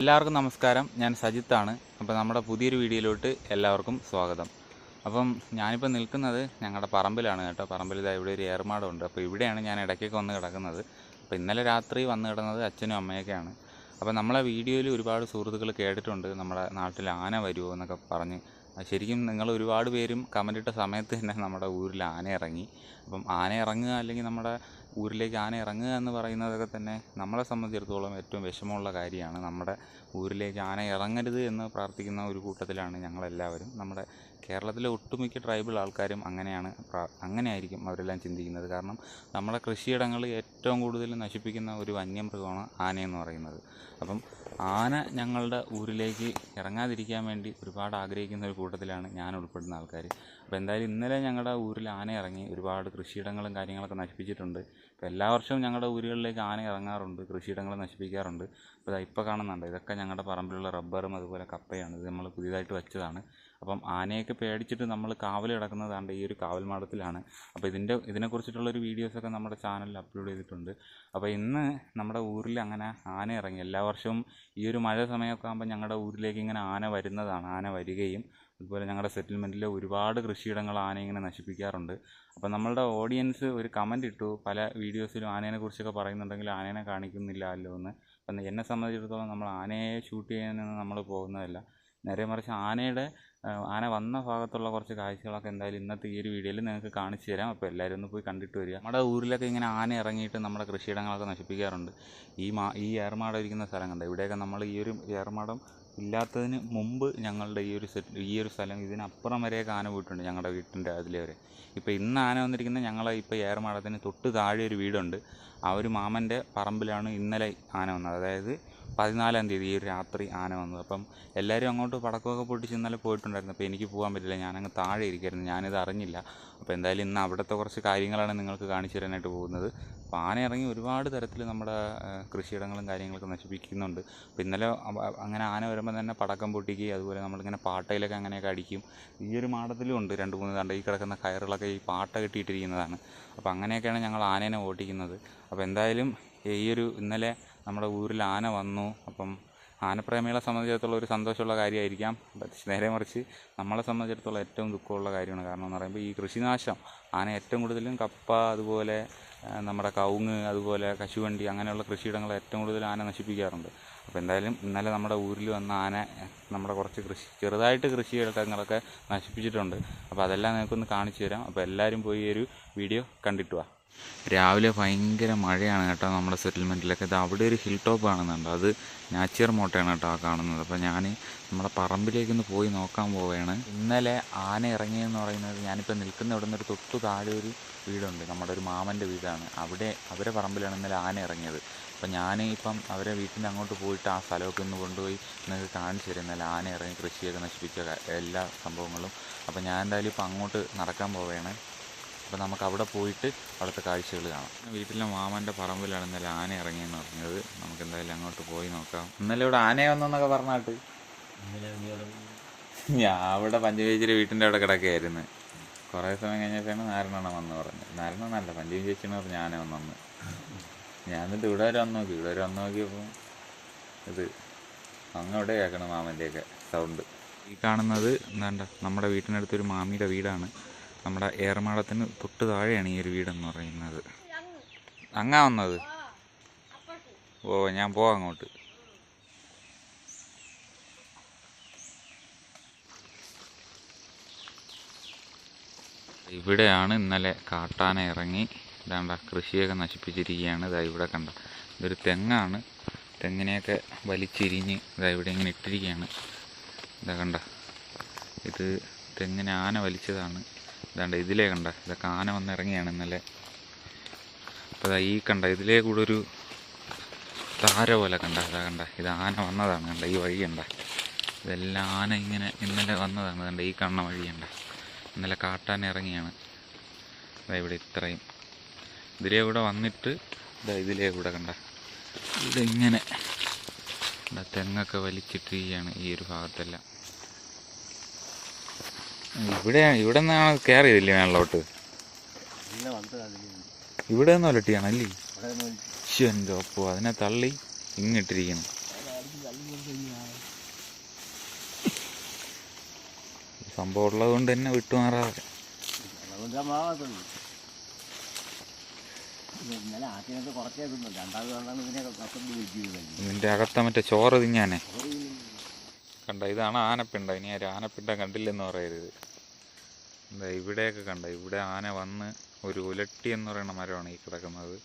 എല്ലാവർക്കും നമസ്കാരം. ഞാൻ സജിത്താണ്. അപ്പോൾ നമ്മുടെ പുതിയൊരു വീഡിയോയിലോട്ട് എല്ലാവർക്കും സ്വാഗതം. അപ്പം ഞാനിപ്പോൾ നിൽക്കുന്നത് ഞങ്ങളുടെ പറമ്പിലാണ് കേട്ടോ. പറമ്പിൽ ഇതാ ഇവിടെ ഒരു ഏർമാടമുണ്ട് അപ്പോൾ ഇവിടെയാണ് ഞാൻ ഇടയ്ക്കൊക്കെ വന്ന് കിടക്കുന്നത്. അപ്പോൾ ഇന്നലെ രാത്രി വന്ന് കിടന്നത് അച്ഛനും അമ്മയൊക്കെയാണ്. അപ്പോൾ നമ്മളെ വീഡിയോയിൽ ഒരുപാട് സുഹൃത്തുക്കൾ കേട്ടിട്ടുണ്ട്. നമ്മുടെ നാട്ടിൽ ആന വരുമോ എന്നൊക്കെ പറഞ്ഞ്. ശരിക്കും നിങ്ങൾ ഒരുപാട് പേരും കമന്റ് ഇട്ട സമയത്ത് തന്നെ നമ്മുടെ ഊരിൽ ആന ഇറങ്ങി. അപ്പം ആന ഇറങ്ങുക അല്ലെങ്കിൽ നമ്മുടെ ഊരിലേക്ക് ആന ഇറങ്ങുക എന്ന് പറയുന്നതൊക്കെ തന്നെ നമ്മളെ സംബന്ധിച്ചിടത്തോളം ഏറ്റവും വിഷമമുള്ള കാര്യമാണ്. നമ്മുടെ ഊരിലേക്ക് ആന ഇറങ്ങരുത് എന്ന് പ്രാർത്ഥിക്കുന്ന ഒരു കൂട്ടത്തിലാണ് ഞങ്ങളെല്ലാവരും. നമ്മുടെ കേരളത്തിലെ ഒട്ടുമിക്ക ട്രൈബൽ ആൾക്കാരും അങ്ങനെയാണ് അങ്ങനെയായിരിക്കും അവരെല്ലാം ചിന്തിക്കുന്നത്. കാരണം നമ്മുടെ കൃഷിയിടങ്ങൾ ഏറ്റവും കൂടുതൽ നശിപ്പിക്കുന്ന ഒരു വന്യമൃഗമാണ് ആനയെന്ന് പറയുന്നത്. അപ്പം ആന ഞങ്ങളുടെ ഊരിലേക്ക് ഇറങ്ങാതിരിക്കാൻ വേണ്ടി ഒരുപാട് ആഗ്രഹിക്കുന്ന ഒരു കൂട്ടത്തിലാണ് ഞാൻ ഉൾപ്പെടുന്ന ആൾക്കാർ. അപ്പോൾ എന്തായാലും ഇന്നലെ ഞങ്ങളുടെ ഊരിൽ ആന ഇറങ്ങി ഒരുപാട് കൃഷിയിടങ്ങളും കാര്യങ്ങളൊക്കെ നശിപ്പിച്ചിട്ടുണ്ട്. അപ്പോൾ എല്ലാ വർഷവും ഞങ്ങളുടെ ഊരുകളിലേക്ക് ആന ഇറങ്ങാറുണ്ട് കൃഷിയിടങ്ങൾ നശിപ്പിക്കാറുണ്ട്. അപ്പോൾ ഇതാ ഇപ്പോൾ കാണുന്നുണ്ട്. ഇതൊക്കെ ഞങ്ങളുടെ പറമ്പിലുള്ള റബ്ബറും അതുപോലെ കപ്പയാണ്. ഇത് നമ്മൾ പുതിയതായിട്ട് വെച്ചതാണ്. അപ്പം ആനയൊക്കെ പേടിച്ചിട്ട് നമ്മൾ കാവൽ കിടക്കുന്നതാണ്ട് ഈ ഒരു കാവൽ മാടത്തിലാണ്. അപ്പോൾ ഇതിന്റെ ഇതിനെക്കുറിച്ചിട്ടുള്ളൊരു വീഡിയോസൊക്കെ നമ്മുടെ ചാനലിൽ അപ്ലോഡ് ചെയ്തിട്ടുണ്ട്. അപ്പോൾ ഇന്ന് നമ്മുടെ ഊരിൽ അങ്ങനെ ആന ഇറങ്ങി. എല്ലാ വർഷവും ഈ ഒരു മഴ സമയമൊക്കെ ആകുമ്പോൾ ഞങ്ങളുടെ ഊരിലേക്ക് ഇങ്ങനെ ആന വരുന്നതാണ്. ആന വരികയും അതുപോലെ ഞങ്ങളുടെ സെറ്റിൽമെന്റിൽ ഒരുപാട് കൃഷിയിടങ്ങൾ ആന ഇങ്ങനെ നശിപ്പിക്കാറുണ്ട്. അപ്പോൾ നമ്മളുടെ ഓഡിയൻസ് ഒരു കമന്റ് ഇട്ടു. പല വീഡിയോസിലും ആനേനെ കുറിച്ചൊക്കെ പറയുന്നുണ്ടെങ്കിൽ ആനേനെ കാണിക്കുന്നില്ലല്ലോ എന്ന്. അപ്പം എന്നെ സംബന്ധിച്ചിടത്തോളം നമ്മൾ ആനയെ ഷൂട്ട് ചെയ്യാനൊന്നും നമ്മൾ പോകുന്നതല്ല. നേരെ മറിച്ച് ആനയുടെ ആന വന്ന ഭാഗത്തുള്ള കുറച്ച് കാഴ്ചകളൊക്കെ എന്തായാലും ഇന്നത്തെ ഈ ഒരു വീഡിയോയിൽ നിങ്ങൾക്ക് കാണിച്ചു തരാം. അപ്പോൾ എല്ലാവരും ഒന്ന് പോയി കണ്ടിട്ട് വരിക. നമ്മുടെ ഊരിലൊക്കെ ഇങ്ങനെ ആന ഇറങ്ങിയിട്ട് നമ്മുടെ കൃഷിയിടങ്ങളൊക്കെ നശിപ്പിക്കാറുണ്ട്. ഈ മാ ഈ ഏർമാടം ഇരിക്കുന്ന സ്ഥലം കണ്ട? ഇവിടെയൊക്കെ നമ്മൾ ഈ ഒരു ഏർമാടം ഇല്ലാത്തതിന് മുമ്പ് ഞങ്ങളുടെ ഈ ഒരു സെറ്റ് ഈ ഒരു സ്ഥലം ഇതിനപ്പുറം വരെയൊക്കെ ആന പോയിട്ടുണ്ട് ഞങ്ങളുടെ വീട്ടിന്റെ അതിലെ വരെ. ഇപ്പോൾ ഇന്ന് ആന വന്നിരിക്കുന്ന ഞങ്ങളെ ഇപ്പോൾ ഏർമാടത്തിന് തൊട്ട് താഴെ ഒരു വീടുണ്ട്. ആ ഒരു മാമന്റെ പറമ്പിലാണ് ഇന്നലെ ആന വന്നത്. അതായത് പതിനാലാം തീയതി ഈ രാത്രി ആന വന്നത്. അപ്പം എല്ലാവരും അങ്ങോട്ട് പടക്കമൊക്കെ പൊട്ടിച്ച് ഇന്നലെ പോയിട്ടുണ്ടായിരുന്നു. അപ്പോൾ എനിക്ക് പോകാൻ പറ്റില്ല. ഞാനങ്ങ് താഴെ ഇരിക്കായിരുന്നു. ഞാനിത് അറിഞ്ഞില്ല. അപ്പോൾ എന്തായാലും ഇന്ന് അവിടുത്തെ കുറച്ച് കാര്യങ്ങളാണ് നിങ്ങൾക്ക് കാണിച്ചു തരാനായിട്ട് പോകുന്നത്. അപ്പോൾ ആന ഇറങ്ങി ഒരുപാട് തരത്തിൽ നമ്മുടെ കൃഷിയിടങ്ങളും കാര്യങ്ങളൊക്കെ നശിപ്പിക്കുന്നുണ്ട്. അപ്പോൾ ഇന്നലെ അങ്ങനെ ആന വരുമ്പോൾ തന്നെ പടക്കം പൊട്ടിക്കുകയും അതുപോലെ നമ്മളിങ്ങനെ പാട്ടയിലൊക്കെ അങ്ങനെയൊക്കെ അടിക്കും. ഈ ഒരു മാടത്തിലും ഉണ്ട് രണ്ട് മൂന്ന് കണ്ട. ഈ കിടക്കുന്ന കയറുകളൊക്കെ ഈ പാട്ട കെട്ടിയിട്ടിരിക്കുന്നതാണ്. അപ്പോൾ അങ്ങനെയൊക്കെയാണ് ഞങ്ങൾ ആനേനെ ഓടിക്കുന്നത് അപ്പോൾ എന്തായാലും ഈ ഒരു ഇന്നലെ നമ്മുടെ ഊരിൽ ആന വന്നു. അപ്പം ആനപ്രേമികളെ സംബന്ധിച്ചിടത്തോളം ഒരു സന്തോഷമുള്ള കാര്യമായിരിക്കാം. പക്ഷേ നേരെ മറിച്ച് നമ്മളെ സംബന്ധിച്ചിടത്തോളം ഏറ്റവും ദുഃഖമുള്ള കാര്യമാണ്. കാരണം എന്ന് പറയുമ്പോൾ ഈ കൃഷിനാശം ആന ഏറ്റവും കൂടുതലും കപ്പ അതുപോലെ നമ്മുടെ കവുങ്ങ് അതുപോലെ കശുവണ്ടി അങ്ങനെയുള്ള കൃഷിയിടങ്ങൾ ഏറ്റവും കൂടുതൽ ആന നശിപ്പിക്കാറുണ്ട്. അപ്പോൾ എന്തായാലും ഇന്നലെ നമ്മുടെ ഊരിൽ വന്ന ആന നമ്മുടെ കുറച്ച് കൃഷി ചെറുതായിട്ട് കൃഷിയിടങ്ങളൊക്കെ നശിപ്പിച്ചിട്ടുണ്ട്. അപ്പോൾ അതെല്ലാം നിങ്ങൾക്കൊന്ന് കാണിച്ചു തരാം. അപ്പോൾ എല്ലാവരും പോയി ഒരു വീഡിയോ കണ്ടിട്ട് വാ. രാവിലെ ഭയങ്കര മഴയാണ് കേട്ടോ നമ്മുടെ സെറ്റിൽമെന്റിലൊക്കെ ഇത് അവിടെ ഒരു ഹിൽ ടോപ്പ് കാണുന്നുണ്ട് അത് നാച്ചിയർ മോട്ടയാണ് കേട്ടോ കാണുന്നത്. അപ്പോൾ ഞാൻ നമ്മുടെ പറമ്പിലേക്കൊന്ന് പോയി നോക്കാൻ പോവുകയാണ്. ഇന്നലെ ആന ഇറങ്ങിയെന്ന് പറയുന്നത് ഞാനിപ്പോൾ നിൽക്കുന്ന ഇവിടെ നിന്ന് ഒരു തൊട്ടു താഴെ ഒരു വീടുണ്ട്. നമ്മുടെ ഒരു മാമന്റെ വീടാണ്. അവിടെ അവരെ പറമ്പിലാണ് ഇന്നലെ ആന ഇറങ്ങിയത്. അപ്പോൾ ഞാൻ ഇപ്പം അവരെ വീട്ടിന്റെ അങ്ങോട്ട് പോയിട്ട് ആ സ്ഥലമൊക്കെ ഒന്ന് കൊണ്ടുപോയി നിങ്ങൾക്ക് കാണിച്ചു തരും. ഇന്നലെ ആന ഇറങ്ങി കൃഷിയൊക്കെ നശിപ്പിച്ച എല്ലാ സംഭവങ്ങളും. അപ്പോൾ ഞാൻ എന്തായാലും ഇപ്പം അങ്ങോട്ട് നടക്കാൻ പോവുകയാണ്. അപ്പോൾ നമുക്ക് അവിടെ പോയിട്ട് അവിടുത്തെ കാഴ്ചകൾ കാണാം. വീട്ടിലെ മാമന്റെ പറമ്പിലാണ് ഇന്നലെ ആന ഇറങ്ങിയെന്ന് പറഞ്ഞത്. നമുക്ക് എന്തായാലും അങ്ങോട്ട് പോയി നോക്കാം. ഇന്നലെ ഇവിടെ ആന വന്നെന്നൊക്കെ പറഞ്ഞാട്ട്. ഞാൻ അവിടെ പഞ്ചമേച്ചിയുടെ വീട്ടിന്റെ അവിടെ കിടക്കുകയായിരുന്നു. കുറേ സമയം കഴിഞ്ഞപ്പോഴാണ് നാരായണ വന്ന് പറഞ്ഞത്. നാരായണനല്ല പഞ്ചമി ചേച്ചിന്ന് പറഞ്ഞ് ആന വന്നു ഞാൻ എന്നിട്ട് ഇവിടെ വരെ വന്ന് നോക്കി. ഇവിടെ വരെ വന്ന് നോക്കിയപ്പോൾ ഇത് അങ്ങ് ഇവിടെ കേൾക്കണം മാമന്റെയൊക്കെ സൗണ്ട് ഈ കാണുന്നത് എന്താണ്ട നമ്മുടെ വീട്ടിനടുത്തൊരു മാമിയുടെ വീടാണ്. നമ്മുടെ ഏറമാടത്തിന് തൊട്ട് താഴെയാണ് ഈ ഒരു വീടെന്ന് പറയുന്നത്. അങ്ങാ വന്നത് ഓ ഞാൻ പോവാം അങ്ങോട്ട്. ഇവിടെയാണ് ഇന്നലെ കാട്ടാന ഇറങ്ങി. ഇതാണ്ട കൃഷിയൊക്കെ നശിപ്പിച്ചിരിക്കുകയാണ്. ഇതാ ഇവിടെ കണ്ട ഇതൊരു തെങ്ങാണ്. തെങ്ങിനെയൊക്കെ വലിച്ചിരിഞ്ഞ് ഇതാ ഇവിടെ ഇങ്ങനെ ഇട്ടിരിക്കുകയാണ്. ഇതാ കണ്ട. ഇത് തെങ്ങിനെ ആന വലിച്ചതാണ്. ഇതാണ്ട് ഇതിലേ കണ്ട ഇതൊക്കെ ആന വന്നിറങ്ങിയാണ് ഇന്നലെ. അപ്പോൾ ഈ കണ്ട ഇതിലേ കൂടെ ഒരു താര പോലെ കണ്ട ഇതാ കണ്ട ഇത് ആന വന്നതാണ് കണ്ട ഈ വഴി കണ്ട. ഇതെല്ലാം ആന ഇങ്ങനെ ഇന്നലെ വന്നതാണ് കണ്ട ഈ കാണുന്ന വഴി ഇന്നലെ കാട്ടാൻ ഇറങ്ങിയാണ്. ഇതാ ഇവിടെ ഇത്രയും. ഇതിലേ കൂടെ വന്നിട്ട് ഇതാ ഇതിലേ കൂടെ കണ്ട. ഇതിങ്ങനെ ഇതാ തെങ്ങൊക്കെ വലിച്ചിട്ടിരിക്കുകയാണ് ഈ ഒരു ഭാഗത്തെല്ലാം. ഇവിടെ ഇവിടെ നിന്നാണ് കയറിയതില്ലേ മേളോട്ട് ഇവിടെ നിന്ന് ഒലട്ടിയാണല്ലേ അല്ലേ? എന്റെ അതിനെ തള്ളി ഇങ്ങിട്ടിരിക്കണം. സംഭവം ഉള്ളത് കൊണ്ട് തന്നെ വിട്ടുമാറാതെ ഇതിന്റെ അകത്ത മറ്റേ ചോറ് തിങ്ങാനേ കണ്ട ഇതാണ് ആനപ്പിണ്ട. ഇനി ഒരു ആനപ്പിണ്ട കണ്ടില്ലെന്ന് പറയരുത്. എന്താ ഇവിടെയൊക്കെ കണ്ട ഇവിടെ ആന വന്ന് ഒരു ഉലട്ടി എന്ന് പറയുന്ന മരമാണ് ഈ കിടക്കുന്നത്.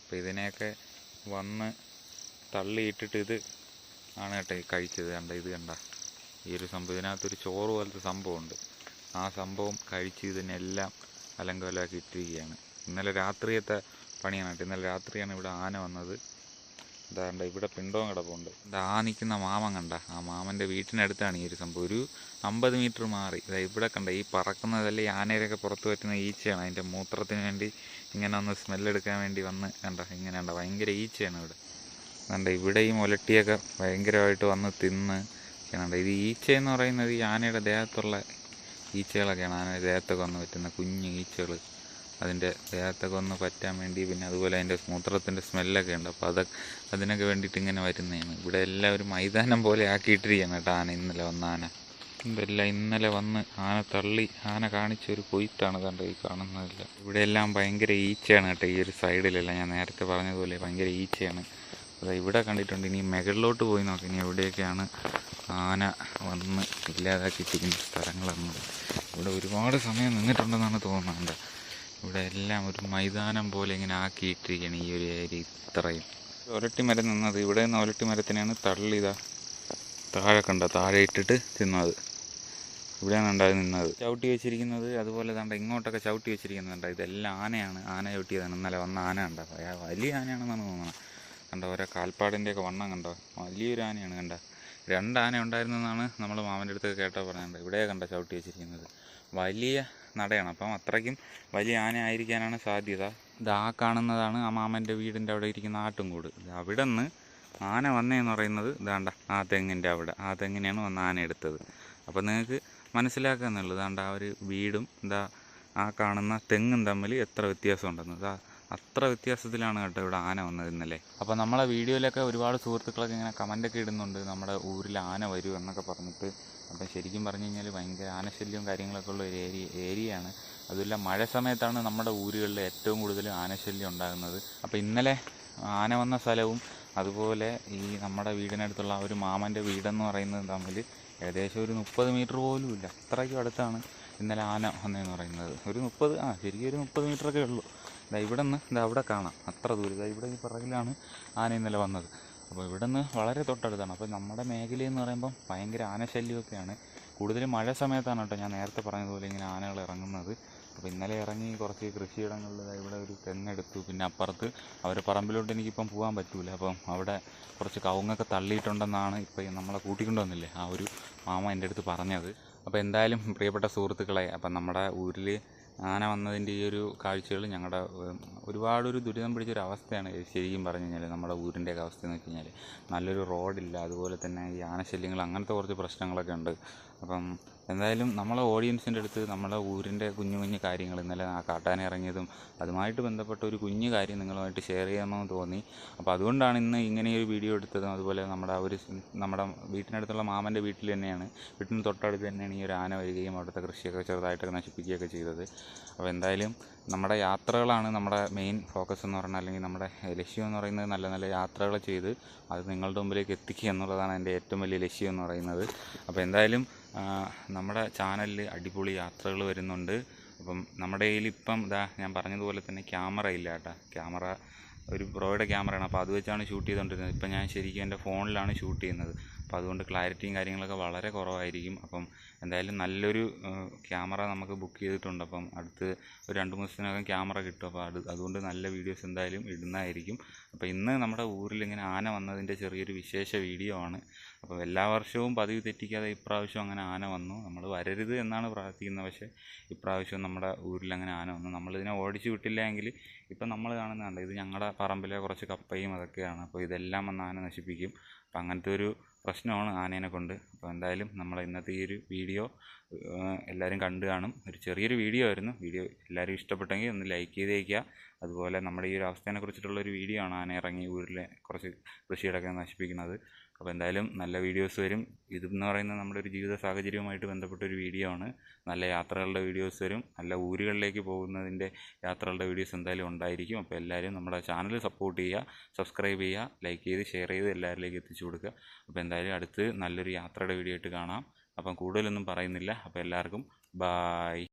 അപ്പോൾ ഇതിനെയൊക്കെ വന്ന് തള്ളിയിട്ടിട്ട് ഇത് ആണ് കേട്ടോ കഴിച്ചത്. കണ്ട ഇത് കണ്ട. ഈ ഒരു സംഭവം ഇതിനകത്തൊരു ചോറ് പോലത്തെ സംഭവമുണ്ട്. ആ സംഭവം കഴിച്ച് ഇതിനെല്ലാം അലങ്കോലമാക്കി ഇട്ടിരിക്കുകയാണ്. ഇന്നലെ രാത്രിയത്തെ പണിയാണ് കേട്ടോ. ഇന്നലെ രാത്രിയാണ് ഇവിടെ ആന വന്നത്. ഇതാണ്ട് ഇവിടെ പിണ്ടവും കിടപ്പുണ്ട്. ആ നിൽക്കുന്ന മാമൻ കണ്ട. ആ മാമന്റെ വീട്ടിനടുത്താണ് ഈ ഒരു സംഭവം. ഒരു അമ്പത് മീറ്റർ മാറി. ഇതാ ഇവിടെ കണ്ട ഈ പറക്കുന്നതല്ല പുറത്തു പുറത്ത് പറ്റുന്ന ഈച്ചയാണ്. അതിന്റെ മൂത്രത്തിന് വേണ്ടി ഇങ്ങനെ ഒന്ന് സ്മെല്ലെടുക്കാൻ വേണ്ടി വന്ന് കണ്ട ഇങ്ങനെ കണ്ട. ഭയങ്കര ഈച്ചയാണ് ഇവിടെ. കണ്ട ഇവിടെ ഈ മുലട്ടിയൊക്കെ ഭയങ്കരമായിട്ട് വന്ന് തിന്ന് കണ്ട. ഇത് ഈച്ച എന്ന് പറയുന്നത് ഈ ആനയുടെ ദേഹത്തുള്ള ഈച്ചകളൊക്കെയാണ്. ആനയുടെ ദേഹത്തൊക്കെ വന്ന് പറ്റുന്ന കുഞ്ഞു ഈച്ചകൾ അതിന്റെ ദേഹത്തൊക്കെ ഒന്ന് പറ്റാൻ വേണ്ടി പിന്നെ അതുപോലെ അതിന്റെ മൂത്രത്തിന്റെ സ്മെല്ലൊക്കെ ഉണ്ട്. അപ്പോൾ അതൊക്കെ അതിനൊക്കെ വേണ്ടിയിട്ട് ഇങ്ങനെ വരുന്നതാണ്. ഇവിടെ എല്ലാം ഒരു മൈതാനം പോലെ ആക്കിയിട്ടിരിക്കുകയാണ് കേട്ടോ ആന ഇന്നലെ വന്ന ആന. ഇതെല്ലാം ഇന്നലെ വന്ന് ആന തള്ളി ആന കാണിച്ച ഒരു കൊയ്ത്താണ് കണ്ടത് ഈ കാണുന്നതല്ല. ഇവിടെ എല്ലാം ഭയങ്കര ഈച്ചയാണ് കേട്ടോ ഈ ഒരു സൈഡിലെല്ലാം. ഞാൻ നേരത്തെ പറഞ്ഞതുപോലെ ഭയങ്കര ഈച്ചയാണ്. അതാ ഇവിടെ കണ്ടിട്ടുണ്ട്. ഇനി മുകളിലോട്ട് പോയി നോക്കി. ഇനി എവിടെയൊക്കെയാണ് ആന വന്ന് ഇല്ലാതാക്കിയിട്ടിരിക്കുന്ന സ്ഥലങ്ങളെന്നത് ഇവിടെ ഒരുപാട് സമയം നിന്നിട്ടുണ്ടെന്നാണ് തോന്നുന്നത്. ഇവിടെ എല്ലാം ഒരു മൈതാനം പോലെ ഇങ്ങനെ ആക്കിയിട്ടിരിക്കുകയാണ് ഈ ഒരു ഏരിയ ഇത്രയും. ഒരട്ടി മരം നിന്നത് ഇവിടെ നിന്ന് ഒരട്ടി മരത്തിനെയാണ് തള്ളിതാ താഴെ കണ്ട താഴെ ഇട്ടിട്ട് തിന്നത്. ഇവിടെയാണ് ഉണ്ടായി നിന്നത്. ചവിട്ടി വെച്ചിരിക്കുന്നത് അതുപോലെ തണ്ട ഇങ്ങോട്ടൊക്കെ ചവിട്ടി വെച്ചിരിക്കുന്നുണ്ട് ഇതെല്ലാം ആനയാണ്. ആന ചവിട്ടിയതാണ്. ഇന്നലെ വന്ന ആന കണ്ട? വലിയ ആനയാണെന്നാണ് തോന്നുന്നത് കണ്ട ഓരോ കാൽപ്പാടിന്റെയൊക്കെ വണ്ണം കണ്ടോ? വലിയൊരു ആനയാണ് കണ്ട? രണ്ട് ആന ഉണ്ടായിരുന്നെന്നാണ് നമ്മൾ മാമന്റെ അടുത്ത് കേട്ടോ പറഞ്ഞത് ഇവിടെ കണ്ട ചവിട്ടി വെച്ചിരിക്കുന്നത്. വലിയ നടയാണ്. അപ്പം അത്രയ്ക്കും വലിയ ആന ആയിരിക്കാനാണ് സാധ്യത. ഇത് കാണുന്നതാണ് ആ മാമന്റെ വീടിന്റെ അവിടെ ഇരിക്കുന്ന ആട്ടുംകൂട്. കൂട് അവിടെ നിന്ന് ആന വന്നതെന്ന് പറയുന്നത് ഇതാണ്ട ആ തെങ്ങിന്റെ അവിടെ. ആ തെങ്ങിനെയാണ് വന്ന് ആന എടുത്തത്. അപ്പോൾ നിങ്ങൾക്ക് മനസ്സിലാക്കാന്നുള്ളത് ഇതാണ്ട് ആ ഒരു വീടും എന്താ ആ കാണുന്ന തെങ്ങും തമ്മിൽ എത്ര വ്യത്യാസമുണ്ടെന്ന്. ഇതാ അത്ര വ്യത്യാസത്തിലാണ് കേട്ടോ ഇവിടെ ആന വന്നത് ഇന്നലെ. അപ്പോൾ നമ്മളെ വീഡിയോയിലൊക്കെ ഒരുപാട് സുഹൃത്തുക്കളൊക്കെ ഇങ്ങനെ കമന്റൊക്കെ ഇടുന്നുണ്ട് നമ്മുടെ ഊരിൽ ആന വരൂ എന്നൊക്കെ പറഞ്ഞിട്ട്. അപ്പം ശരിക്കും പറഞ്ഞു കഴിഞ്ഞാൽ ഭയങ്കര ആനശല്യവും കാര്യങ്ങളൊക്കെ ഉള്ള ഒരു ഏരിയ ഏരിയയാണ്. അതുമില്ല മഴ സമയത്താണ് നമ്മുടെ ഊരുകളിൽ ഏറ്റവും കൂടുതൽ ആനശല്യം ഉണ്ടാകുന്നത്. അപ്പോൾ ഇന്നലെ ആന വന്ന സ്ഥലവും അതുപോലെ ഈ നമ്മുടെ വീടിനടുത്തുള്ള ഒരു മാമന്റെ വീടെന്ന് പറയുന്നത് തമ്മിൽ ഏകദേശം ഒരു മുപ്പത് മീറ്റർ പോലും ഇല്ല. അത്രയ്ക്കും അടുത്താണ് ഇന്നലെ ആന വന്നതെന്ന് പറയുന്നത്. ഒരു മുപ്പത് ആ ശരിക്കും ഒരു മുപ്പത് മീറ്ററൊക്കെ ഉള്ളൂ. ഇവിടെ നിന്ന് ഇതാ അവിടെ കാണാം. അത്ര ദൂരം. ഇവിടെ ഈ പിറകിലാണ് ആന ഇന്നലെ വന്നത്. അപ്പോൾ ഇവിടെ നിന്ന് വളരെ തൊട്ടടുത്താണ്. അപ്പോൾ നമ്മുടെ മേഖലയെന്ന് പറയുമ്പം ഭയങ്കര ആനശല്യമൊക്കെയാണ്. കൂടുതലും മഴ സമയത്താണ് കേട്ടോ ഞാൻ നേരത്തെ പറഞ്ഞതുപോലെ ഇങ്ങനെ ആനകൾ ഇറങ്ങുന്നത്. അപ്പോൾ ഇന്നലെ ഇറങ്ങി കുറച്ച് കൃഷിയിടങ്ങളിൽ ഇവിടെ ഒരു തെങ്ങെടുത്തു. പിന്നെ അപ്പുറത്ത് അവരെ പറമ്പിലോട്ട് എനിക്കിപ്പം പോകാൻ പറ്റൂല. അപ്പം അവിടെ കുറച്ച് കവുങ്ങൊക്കെ തള്ളിയിട്ടുണ്ടെന്നാണ് ഇപ്പോൾ നമ്മളെ കൂട്ടിക്കൊണ്ട് വന്നില്ലേ ആ ഒരു മാമ എന്റെ അടുത്ത് പറഞ്ഞത്. അപ്പോൾ എന്തായാലും പ്രിയപ്പെട്ട സുഹൃത്തുക്കളെ അപ്പം നമ്മുടെ ഊരിൽ ആന വന്നതിന്റെ ഈ ഒരു കാഴ്ചകൾ ഞങ്ങളുടെ ഒരുപാടൊരു ഒരുപാട് ഒരു ദുരിതം പിടിച്ചൊരു അവസ്ഥയാണ്. ശരിക്കും പറഞ്ഞു കഴിഞ്ഞാൽ നമ്മുടെ ഊരിന്റെയൊക്കെ അവസ്ഥ എന്ന് വെച്ച് കഴിഞ്ഞാൽ നല്ലൊരു റോഡില്ല അതുപോലെ തന്നെ ഈ ആനശല്യങ്ങൾ അങ്ങനത്തെ കുറച്ച് പ്രശ്നങ്ങളൊക്കെ ഉണ്ട്. അപ്പം എന്തായാലും നമ്മളെ ഓഡിയൻസിന്റെ അടുത്ത് നമ്മളെ ഊരിന്റെ കുഞ്ഞു കുഞ്ഞു കാര്യങ്ങൾ ഇന്നലെ ആ കാട്ടാന ഇറങ്ങിയതും അതുമായിട്ട് ബന്ധപ്പെട്ട ഒരു കുഞ്ഞു കാര്യം നിങ്ങളുമായിട്ട് ഷെയർ ചെയ്യാമെന്ന് തോന്നി. അപ്പോൾ അതുകൊണ്ടാണ് ഇന്ന് ഇങ്ങനെ ഒരു വീഡിയോ എടുത്തതും അതുപോലെ നമ്മുടെ ആ ഒരു നമ്മുടെ വീട്ടിനടുത്തുള്ള മാമന്റെ വീട്ടിൽ തന്നെയാണ്. വീട്ടിന് തൊട്ടടുത്ത് തന്നെയാണ് ഈ ഒരു ആന വരികയും അവിടുത്തെ കൃഷിയൊക്കെ ചെറുതായിട്ടൊക്കെ നശിപ്പിക്കുകയൊക്കെ ചെയ്തത്. അപ്പോൾ എന്തായാലും നമ്മുടെ യാത്രകളാണ് നമ്മുടെ മെയിൻ ഫോക്കസ് എന്ന് പറഞ്ഞാൽ അല്ലെങ്കിൽ നമ്മുടെ ലക്ഷ്യം എന്ന് പറയുന്നത് നല്ല നല്ല യാത്രകൾ ചെയ്ത് അത് നിങ്ങളുടെ മുമ്പിലേക്ക് എത്തിക്കുക എന്നുള്ളതാണ് എന്റെ ഏറ്റവും വലിയ ലക്ഷ്യം എന്ന് പറയുന്നത്. അപ്പോൾ എന്തായാലും നമ്മുടെ ചാനലിൽ അടിപൊളി യാത്രകൾ വരുന്നുണ്ട്. അപ്പം നമ്മുടെ കയ്യിൽ ഇപ്പം ഇതാ ഞാൻ പറഞ്ഞതുപോലെ തന്നെ ക്യാമറ ഇല്ല കേട്ടോ. ക്യാമറ ഒരു പ്രോയുടെ ക്യാമറയാണ്. അപ്പോൾ അത് വെച്ചാണ് ഷൂട്ട് ചെയ്തുകൊണ്ടിരുന്നത് ഇപ്പം ഞാൻ ശരിക്കും എന്റെ ഫോണിലാണ് ഷൂട്ട് ചെയ്യുന്നത്. അപ്പോൾ അതുകൊണ്ട് ക്ലാരിറ്റിയും കാര്യങ്ങളൊക്കെ വളരെ കുറവായിരിക്കും. അപ്പം എന്തായാലും നല്ലൊരു ക്യാമറ നമുക്ക് ബുക്ക് ചെയ്തിട്ടുണ്ട്. അപ്പം അടുത്ത് ഒരു രണ്ട് മൂന്ന് ദിവസത്തിനകം ക്യാമറ കിട്ടും. അപ്പോൾ അത് അതുകൊണ്ട് നല്ല വീഡിയോസ് എന്തായാലും ഇടുന്നതായിരിക്കും. അപ്പോൾ ഇന്ന് നമ്മുടെ ഊരിൽ ഇങ്ങനെ ആന വന്നതിന്റെ ചെറിയൊരു വിശേഷ വീഡിയോ ആണ്. അപ്പോൾ എല്ലാ വർഷവും പതിവ് തെറ്റിക്കാതെ ഇപ്രാവശ്യം അങ്ങനെ ആന വന്നു. നമ്മൾ വരരുത് എന്നാണ് പ്രാർത്ഥിക്കുന്നത്. പക്ഷേ ഇപ്രാവശ്യം നമ്മുടെ ഊരിൽ അങ്ങനെ ആന വന്നു. നമ്മളിതിനെ ഓടിച്ചു വിട്ടില്ല എങ്കിൽ ഇപ്പം നമ്മൾ കാണുന്നതാണ് ഇത് ഞങ്ങളുടെ പറമ്പിലെ കുറച്ച് കപ്പയും അതൊക്കെയാണ്. അപ്പോൾ ഇതെല്ലാം വന്ന് ആന നശിപ്പിക്കും. അപ്പം അങ്ങനത്തെ ഒരു പ്രശ്നമാണ് ആനേനെ കൊണ്ട്. അപ്പോൾ എന്തായാലും നമ്മൾ ഇന്നത്തെ ഈ ഒരു വീഡിയോ എല്ലാവരും കണ്ടു കാണും. ഒരു ചെറിയൊരു വീഡിയോ ആയിരുന്നു. വീഡിയോ എല്ലാവരും ഇഷ്ടപ്പെട്ടെങ്കിൽ ഒന്ന് ലൈക്ക് ചെയ്തേക്കുക അതുപോലെ നമ്മുടെ ഈ ഒരു അവസ്ഥേനെ കുറിച്ചിട്ടുള്ള ഒരു വീഡിയോ ആണ് ആന ഇറങ്ങി ഊരിലെ കുറച്ച് കൃഷിയിടൊക്കെ നശിപ്പിക്കുന്നത്. അപ്പോൾ എന്തായാലും നല്ല വീഡിയോസ് വരും. ഇതെന്ന് പറയുന്നത് നമ്മുടെ ഒരു ജീവിത സാഹചര്യവുമായിട്ട് ബന്ധപ്പെട്ട ഒരു വീഡിയോ ആണ്. നല്ല യാത്രകളുടെ വീഡിയോസ് വരും. നല്ല ഊരുകളിലേക്ക് പോകുന്നതിന്റെ യാത്രകളുടെ വീഡിയോസ് എന്തായാലും ഉണ്ടായിരിക്കും. അപ്പോൾ എല്ലാവരും നമ്മുടെ ചാനൽ സപ്പോർട്ട് ചെയ്യുക സബ്സ്ക്രൈബ് ചെയ്യുക ലൈക്ക് ചെയ്ത് ഷെയർ ചെയ്ത് എല്ലാവരിലേക്ക് എത്തിച്ചു കൊടുക്കുക. അപ്പോൾ എന്തായാലും അടുത്ത് നല്ലൊരു യാത്രയുടെ വീഡിയോ ആയിട്ട് കാണാം. അപ്പം കൂടുതലൊന്നും പറയുന്നില്ല. അപ്പോൾ എല്ലാവർക്കും ബായ്